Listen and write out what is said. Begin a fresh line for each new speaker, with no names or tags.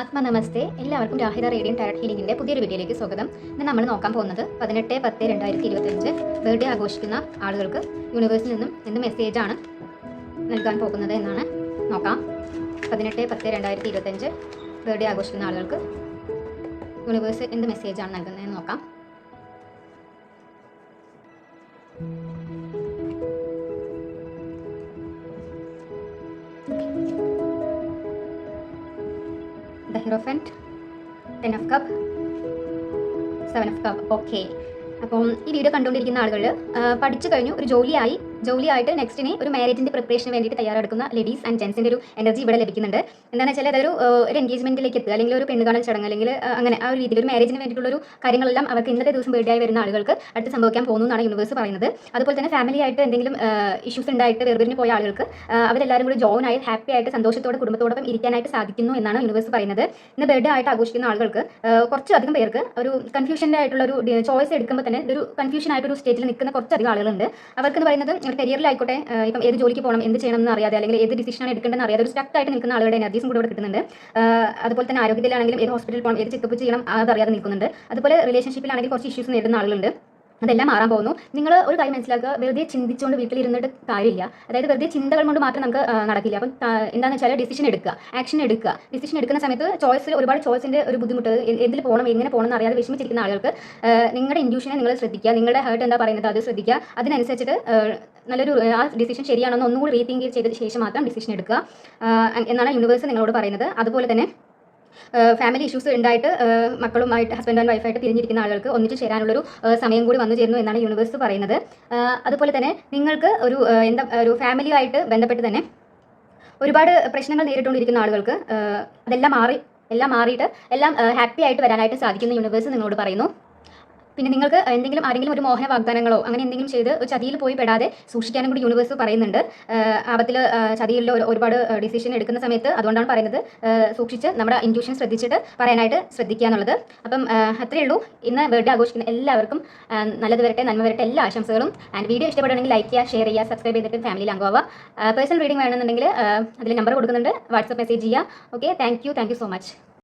ആത്മനമസ്തേ. എല്ലാവർക്കും രാഹിത radian tarot ഹീലിംഗിന്റെ പുതിയൊരു വീഡിയോയിലേക്ക് സ്വാഗതം. ഇന്ന് നമ്മൾ നോക്കാൻ പോകുന്നത് പതിനെട്ട് പത്ത് രണ്ടായിരത്തി ഇരുപത്തിയഞ്ച് ബർത്ത്ഡേ ആഘോഷിക്കുന്ന ആളുകൾക്ക് യൂണിവേഴ്സിൽ നിന്നും എന്ത് മെസ്സേജ് ആണ് നൽകാൻ പോകുന്നത് എന്നാണ് നോക്കാം. പതിനെട്ട് പത്ത് രണ്ടായിരത്തി ഇരുപത്തിയഞ്ച് ബർത്ത്ഡേ ആഘോഷിക്കുന്ന ആളുകൾക്ക് യൂണിവേഴ്സ് എന്ത് മെസ്സേജ് ആണ് നൽകുന്നതെന്ന് നോക്കാം. The hierophant ten of cup seven of cup okay അപ്പം ഈ വീഡിയോ കണ്ടുകൊണ്ടിരിക്കുന്ന ആളുകൾ പഠിച്ചു കഴിഞ്ഞു ഒരു ജോലിയായി. ജോലിയായിട്ട് നെക്സ്റ്റിന് ഒരു മാരേജിന്റെ പ്രിപ്പറേഷന് വേണ്ടിയിട്ട് തയ്യാറെടുക്കുന്ന ലേഡീസ് ആൻഡ് ജെൻസിന്റെ ഒരു എനർജി ഇവിടെ ലഭിക്കുന്നുണ്ട്. എന്താണെന്ന് വെച്ചാൽ അതൊരു ഒരു എൻഗേജ്മെന്റിലേക്ക് എത്തുക അല്ലെങ്കിൽ ഒരു പെണ്ണുകാണൽ ചടങ്ങ് അല്ലെങ്കിൽ അങ്ങനെ ആ ഒരു രീതിയിൽ ഒരു മാരേജിന് വേണ്ടിയിട്ടുള്ള ഒരു കാര്യങ്ങളെല്ലാം അവർക്ക് ഇന്നത്തെ ദിവസം ബർത്ത്ഡേ ആയി വരുന്ന ആളുകൾക്ക് അടുത്ത് സംഭവിക്കാൻ പോകുന്നു എന്നാണ് യൂണിവേഴ്സ് പറയുന്നത്. അതുപോലെ തന്നെ ഫാമിലി ആയിട്ട് എന്തെങ്കിലും ഇഷ്യൂസ് ഉണ്ടായിട്ട് വേർപിരിഞ്ഞ് പോയ ആളുകൾക്ക് അവരെല്ലാവരും കൂടി ജോയിൻ ആയി ഹാപ്പി ആയിട്ട് സന്തോഷത്തോടെ കുടുംബത്തോടൊപ്പം ഇരിക്കാനായിട്ട് സാധിക്കുന്നു എന്നാണ് യൂണിവേഴ്സ് പറയുന്നത്. ഇന്ന് ബർത്ത്ഡേ ആയിട്ട് ആഘോഷിക്കുന്ന ആളുകൾക്ക് കുറച്ചധികം പേർക്ക് ഒരു കൺഫ്യൂഷന്റെ ആയിട്ടുള്ള ഒരു ചോയ്സ് എടുക്കുമ്പോൾ തന്നെ ഒരു കൺഫ്യൂഷൻ ആയിട്ടൊരു സ്റ്റേജിൽ നിൽക്കുന്ന കുറച്ചധികം ആളുകളുണ്ട്. അവർക്ക് എന്ന് പറയുന്നത് ഒരു കരിയറിലായിക്കോട്ടെ ഇപ്പം ഏത് ജോലിക്ക് പോകണം എന്ത് ചെയ്യണം എന്ന് അറിയാതെ അല്ലെങ്കിൽ ഏത് ഡിസിഷനാണ് എടുക്കേണ്ടതെന്ന് അറിയാതെ ഒരു സ്റ്റക്ക് ആയിട്ട് നിൽക്കുന്ന ആളുകളുടെ എനർജീസും കൂടെ ഇവിടെ കിട്ടുന്നുണ്ട്. അതുപോലെ തന്നെ ആരോഗ്യത്തിലാണെങ്കിലും ഏത് ഹോസ്പിറ്റലിൽ പോകണം ഏത് ചെക്കപ്പ് ചെയ്യണം അതറിയാതെ നിൽക്കുന്നുണ്ട്. അതുപോലെ റിലേഷൻഷിപ്പിലാണെങ്കിൽ കുറച്ച് ഇഷ്യൂസ് നേരിടുന്ന ആളുകളുണ്ട്. അതെല്ലാം മാറാൻ പോകുന്നു. നിങ്ങൾ ഒരു കാര്യം മനസ്സിലാക്കുക. വെറുതെ ചിന്തിച്ചുകൊണ്ട് വീട്ടിലിരുന്നിട്ട് കാര്യമില്ല. അതായത് വെറുതെ ചിന്തകൾ കൊണ്ട് മാത്രം നമുക്ക് നടക്കില്ല. അപ്പം എന്താണെന്ന് വെച്ചാൽ ഡിസിഷൻ എടുക്കുക. ആക്ഷൻ എടുക്കുക. ഡിസിഷൻ എടുക്കുന്ന സമയത്ത് ചോയ്സിൽ ഒരുപാട് ചോയ്സിന്റെ ഒരു ബുദ്ധിമുട്ട് എന്തിൽ പോകണം എങ്ങനെ പോകണം എന്ന് അറിയാതെ വിഷമിച്ചിരിക്കുന്ന ആളുകൾക്ക് നിങ്ങളുടെ ഇൻഡ്യൂഷനെ നിങ്ങൾ ശ്രദ്ധിക്കുക. നിങ്ങളുടെ ഹേർട്ട് എന്താ പറയുന്നത് അത് ശ്രദ്ധിക്കുക. അതിനനുസരിച്ചിട്ട് നല്ലൊരു ആ ഡിസിഷൻ ശരിയാണെന്ന് ഒന്നുകൂടി റീതിങ്ക് ചെയ്ത ശേഷം മാത്രം ഡിസിഷൻ എടുക്കുക. എന്നാണ് യൂണിവേഴ്സ് നിങ്ങളോട് പറയുന്നത്. അതുപോലെ തന്നെ ഫാമിലി ഇഷ്യൂസ് ഉണ്ടായിട്ട് മക്കളുമായിട്ട് ഹസ്ബൻഡ് ആൻഡ് വൈഫായിട്ട് പിരിഞ്ഞിരിക്കുന്ന ആളുകൾക്ക് ഒന്നിച്ച് ചേരാനുള്ളൊരു സമയം കൂടി വന്നു ചേരുന്നു എന്നാണ് യൂണിവേഴ്സ് പറയുന്നത്. അതുപോലെ തന്നെ നിങ്ങൾക്ക് ഒരു എന്താ ഒരു ഫാമിലിയുമായിട്ട് ബന്ധപ്പെട്ട് തന്നെ ഒരുപാട് പ്രശ്നങ്ങൾ നേരിട്ടുകൊണ്ടിരിക്കുന്ന ആളുകൾക്ക് അതെല്ലാം മാറി എല്ലാം മാറിയിട്ട് എല്ലാം ഹാപ്പി ആയിട്ട് വരാനായിട്ട് സാധിക്കുന്ന യൂണിവേഴ്സ് നിങ്ങളോട് പറയുന്നു. പിന്നെ നിങ്ങൾക്ക് എന്തെങ്കിലും ആരെങ്കിലും ഒരു മോഹന വാഗ്ദാനങ്ങളോ അങ്ങനെ എന്തെങ്കിലും ചെയ്ത് ചതിയിൽ പോയി പെടാതെ സൂക്ഷിക്കാനും കൂടി യൂണിവേഴ്സ് പറയുന്നുണ്ട്. ആപത്തിൽ ചതിയിൽ ഒരുപാട് ഡിസിഷൻ എടുക്കുന്ന സമയത്ത് അതുകൊണ്ടാണ് പറയുന്നത്. സൂക്ഷിച്ച് നമ്മുടെ ഇന്റ്യൂഷൻ ശ്രദ്ധിച്ചിട്ട് പറയാനായിട്ട് ശ്രദ്ധിക്കുക എന്നുള്ളത്. അപ്പം അത്രയേ ഉള്ളൂ. ഇന്ന് ബർത്ത്ഡേ ആഘോഷിക്കുന്ന എല്ലാവർക്കും നല്ലത് വരട്ടെ നന്മ വരട്ടെ എല്ലാ ആശംസകളും. ആൻഡ് വീഡിയോ ഇഷ്ടപ്പെടുകയാണെങ്കിൽ ലൈക്ക് ചെയ്യുക ഷെയർ ചെയ്യുക സബ്സ്ക്രൈബ് ചെയ്തിട്ട് ഫാമിലിയിൽ അംഗമാവുക. പേഴ്സണൽ റീഡിംഗ് വേണമെന്നുണ്ടെങ്കിൽ അതിൽ നമ്പർ കൊടുക്കുന്നുണ്ട്. വാട്സപ്പ് മെസ്സേജ് ചെയ്യുക. Okay thank you thank you so much